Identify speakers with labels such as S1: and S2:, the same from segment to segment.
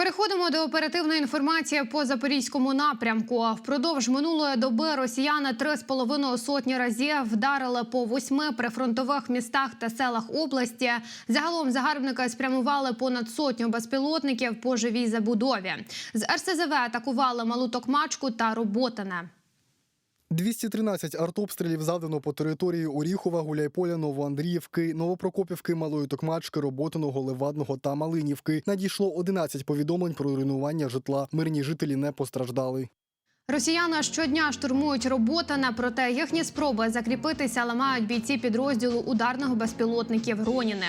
S1: Переходимо до оперативної інформації по запорізькому напрямку. Впродовж минулої доби росіяни три з половиною сотні разів вдарили по восьми прифронтових містах та селах області. Загалом загарбники спрямували понад сотню безпілотників по живій забудові. З РСЗВ атакували Малу Токмачку та Роботине.
S2: 213 артобстрілів завдано по території Оріхова, Гуляйполя, Новоандріївки, Новопрокопівки, Малої Токмачки, Роботиного, Левадного та Малинівки. Надійшло 11 повідомлень про руйнування житла. Мирні жителі не постраждали.
S1: Росіяни щодня штурмують Роботине, проте їхні спроби закріпитися ламають бійці підрозділу ударних безпілотників Роніни.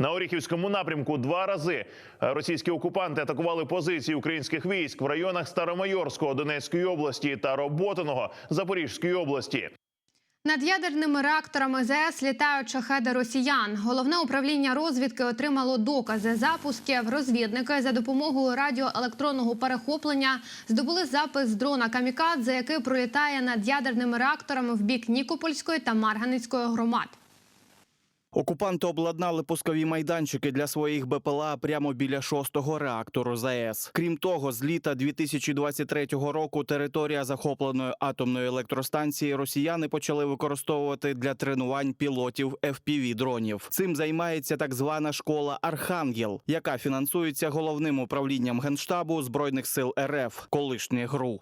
S3: На Оріхівському напрямку два рази російські окупанти атакували позиції українських військ в районах Старомайорського Донецької області та Роботиного Запорізької області.
S1: Над ядерними реакторами ЗС літають шахеди росіян. Головне управління розвідки отримало докази запусків. Розвідники за допомогою радіоелектронного перехоплення здобули запис дрона Камікадзе, який пролітає над ядерними реакторами в бік Нікопольської та Марганицької громад.
S4: Окупанти обладнали пускові майданчики для своїх БПЛА прямо біля шостого реактору ЗАЕС. Крім того, з літа 2023 року територія захопленої атомної електростанції росіяни почали використовувати для тренувань пілотів fpv дронів. Цим займається так звана школа Архангел, яка фінансується головним управлінням генштабу збройних сил РФ, колишнє ГРУ.